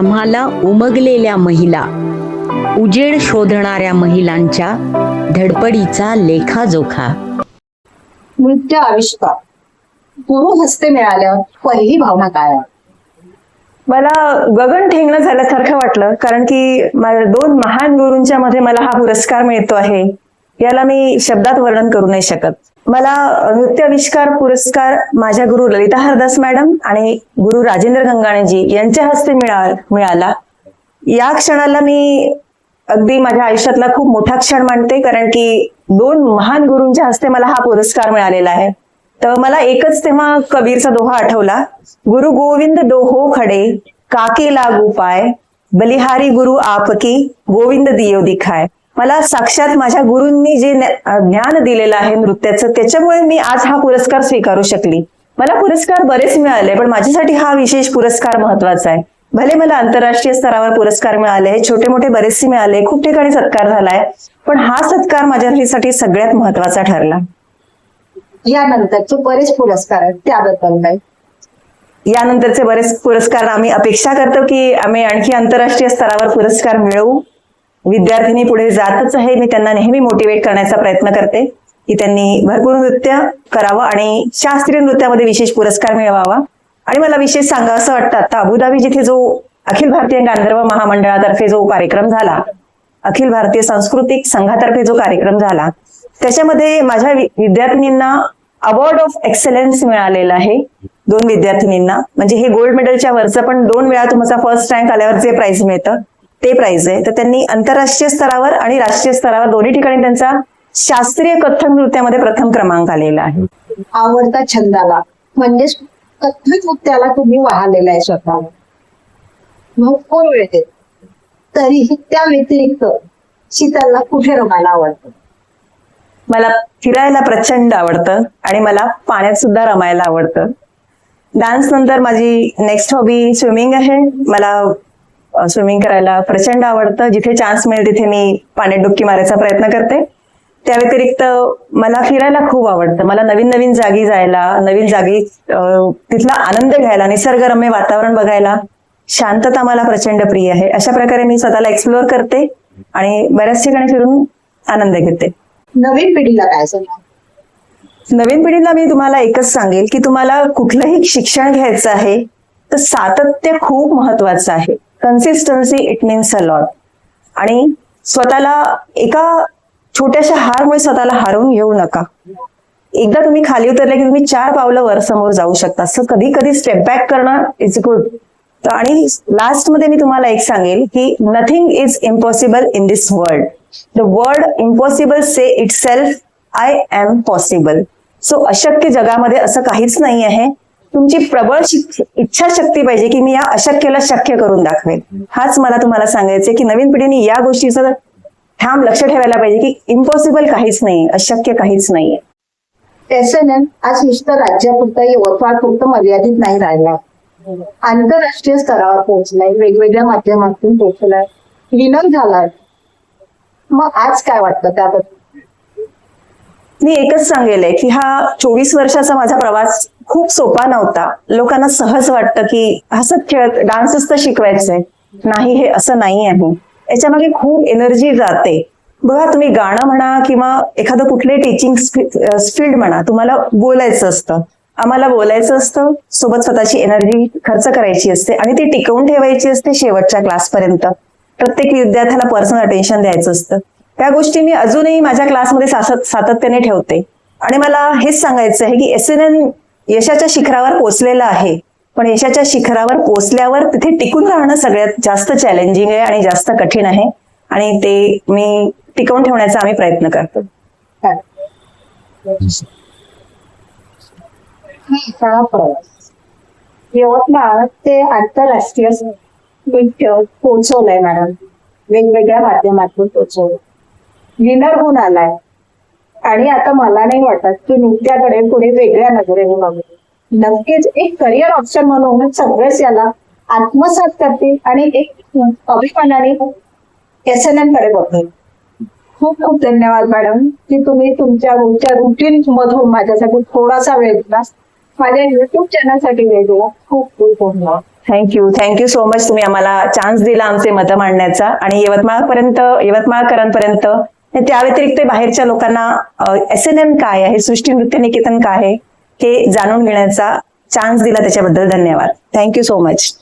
आम्हाला उमगलेल्या महिला उजेड शोधणाऱ्या महिलांच्या धडपडीचा लेखाजोखा. नृत्य आविष्कार. गुरु हस्ते मिळाल्यावर पहिली भावना काय आहे? मला गगन ठेंगणं झाल्यासारखं वाटलं कारण की माझ्या दोन महान गुरूंच्या मध्ये मला हा पुरस्कार मिळतो आहे. याला मी शब्दात वर्णन करू नाही शकत. मला नृत्याविष्कार पुरस्कार माझ्या गुरु ललिता हरदास मॅडम आणि गुरु राजेंद्र गंगाणेजी यांच्या हस्ते मिळा मिळाला. या क्षणाला मी अगदी माझ्या आयुष्यातला खूप मोठा क्षण मानते कारण की दोन महान गुरूंच्या हस्ते मला हा पुरस्कार मिळालेला आहे. तर मला एकच तेव्हा कबीरचा दोहा आठवला. गुरु गोविंद दोहो खडे काके लागू पाय बलिहारी गुरु आपकी गोविंद दियो दिखाय. मला साक्षात माझ्या गुरूंनी जे ज्ञ- ज्ञान दिलेलं आहे नृत्याचं त्याच्यामुळे मी आज हा पुरस्कार स्वीकारू शकली. मला पुरस्कार बरेच मिळाले पण माझ्यासाठी हा विशेष पुरस्कार महत्त्वाचा आहे. भले मला आंतरराष्ट्रीय स्तरावर पुरस्कार मिळाले छोटे मोठे बरेचसे मिळाले खूप ठिकाणी सत्कार झालाय पण हा सत्कार माझ्यासाठी सगळ्यात महत्त्वाचा ठरला. यानंतरचे बरेच पुरस्कार आहेत त्याबद्दल काय? यानंतरचे बरेच पुरस्कार आम्ही अपेक्षा करतो की आम्ही आणखी आंतरराष्ट्रीय स्तरावर पुरस्कार मिळवू. विद्यार्थिनी पुढे जातच आहे. मी त्यांना नेहमी मोटिवेट करण्याचा प्रयत्न करते की त्यांनी भरपूर नृत्य करावं आणि शास्त्रीय नृत्यामध्ये विशेष पुरस्कार मिळवावा. आणि मला विशेष सांगा असं वाटतं आता अबुधाबी जिथे जो अखिल भारतीय गांधर्व महामंडळातर्फे जो कार्यक्रम झाला अखिल भारतीय सांस्कृतिक संघातर्फे जो कार्यक्रम झाला त्याच्यामध्ये माझ्या विद्यार्थिनींना अवॉर्ड ऑफ एक्सलन्स मिळालेला आहे. दोन विद्यार्थिनींना. म्हणजे हे गोल्ड मेडलच्या वरचं पण दोन वेळा तुमचा फर्स्ट रँक आल्यावर जे प्राइज मिळतं ते प्राइज आहे. तर त्यांनी आंतरराष्ट्रीय स्तरावर आणि राष्ट्रीय स्तरावर दोन्ही ठिकाणी त्यांचा शास्त्रीय कथ्थक नृत्यामध्ये प्रथम क्रमांक आलेला आहे. आवडता छंदाला. म्हणजेच कथ्थक नृत्याला तुम्ही वाहलेला आहे स्वतः भरपूर वेळ देत तरीही त्या व्यतिरिक्त शीतलला कुठे रमायला आवडतं? मला फिरायला प्रचंड आवडतं आणि मला पाण्यात सुद्धा रमायला आवडतं. डान्स नंतर माझी नेक्स्ट हॉबी स्विमिंग आहे. मला स्विमिंग करायला प्रचंड आवडतं. जिथे चान्स मिळेल तिथे मी पाण्यात डुबकी मारायचा प्रयत्न करते. त्या व्यतिरिक्त मला फिरायला खूप आवडतं. मला नवीन नवीन जागी जायला नवीन जागी तिथला आनंद घ्यायला निसर्गरम्य वातावरण बघायला शांतता मला प्रचंड प्रिय आहे. अशा प्रकारे मी स्वतःला एक्सप्लोअर करते आणि बऱ्याच ठिकाणी फिरून आनंद घेते. नवीन पिढीला काय सांगा नवीन पिढीला मी तुम्हाला एकच सांगेल की तुम्हाला कुठलंही शिक्षण घ्यायचं आहे तर सातत्य खूप महत्वाचं आहे. Consistency it means a lot आणि स्वतःला एका छोट्याशा हारमुळे स्वतःला हारून घेऊ नका. एकदा तुम्ही खाली उतरले की तुम्ही चार पावलं वर समोर जाऊ शकता. सो कधी कधी स्टेप बॅक करणं इज गुड आणि लास्टमध्ये मी तुम्हाला एक सांगेल की nothing is impossible in this world the word impossible say itself I am possible so अशक्य जगामध्ये असं काहीच नाही आहे तुमची प्रबळ शिक- इच्छाशक्ती पाहिजे की मी या अशक्यला शक्य करून दाखवेल हाच मला तुम्हाला सांगायचं की नवीन पिढीने या गोष्टीचं ठाम लक्ष ठेवायला पाहिजे की इम्पॉसिबल काहीच नाही अशक्य काहीच नाहीये. एस एन एम आज नुसतं राज्यापुरता यवतमाळ पुरतं मर्यादित नाही राहिला आंतरराष्ट्रीय स्तरावर पोहोचलाय वेगवेगळ्या माध्यमातून पोहोचलाय. विनर झालाय. मग आज काय वाटतं त्याबद्दल? मी एकच सांगेल की हा चोवीस वर्षाचा माझा प्रवास खूप सोपा नव्हता. लोकांना सहज वाटतं की हसत खेळत डान्सच तर शिकवायचंय. नाही हे असं नाही आहे. याच्यामागे खूप एनर्जी जाते. बघा तुम्ही गाणं म्हणा किंवा एखादं कुठले टीचिंग फील्ड म्हणा तुम्हाला बोलायचं असतं. आम्हाला बोलायचं असतं सोबत स्वतःची एनर्जी खर्च करायची असते आणि ती टिकवून ठेवायची असते शेवटच्या क्लासपर्यंत प्रत्येक विद्यार्थ्याला पर्सनल अटेन्शन द्यायचं असतं. त्या गोष्टी मी अजूनही माझ्या क्लासमध्ये सातत्याने ठेवते. आणि मला हेच सांगायचं आहे की एस एन एन यशाच्या शिखरावर पोचलेला आहे. पण यशाच्या शिखरावर पोचल्यावर तिथे टिकून राहणं सगळ्यात जास्त चॅलेंजिंग आहे आणि जास्त कठीण आहे. आणि ते मी टिकवून ठेवण्याचा आम्ही प्रयत्न करतो. प्रवास यवतमाळ ते आंतरराष्ट्रीय पोचवलंय पोहोचवलंय मॅडम वेगवेगळ्या माध्यमातून पोहोचवलं विनर होऊन आलाय. आणि आता मला नाही वाटत की नृत्याकडे पुढे वेगळ्या नजरेने बघू नक्कीच एक करिअर ऑप्शन म्हणून सगळेच याला आत्मसात करतील आणि एक अभिमानाने एस एन एमकडे बघतील. खूप खूप धन्यवाद मॅडम की तुम्ही तुमच्या रोजच्या रुटीन मधून माझ्यासाठी थोडासा वेळ दिला माझ्या युट्यूब चॅनलसाठी वेळ दिला. खूप खूप धन्यवाद. थँक्यू थँक्यू सो मच तुम्ही आम्हाला चान्स दिला आमचे मतं मांडण्याचा. आणि यवतमाळपर्यंत यवतमाळकरांपर्यंत त्या व्यतिरिक्त बाहेरच्या लोकांना एस एन एम काय आहे? सृष्टी नृत्य निकेतन काय आहे? हे जाणून घेण्याचा चान्स दिला त्याच्याबद्दल धन्यवाद. Thank you so much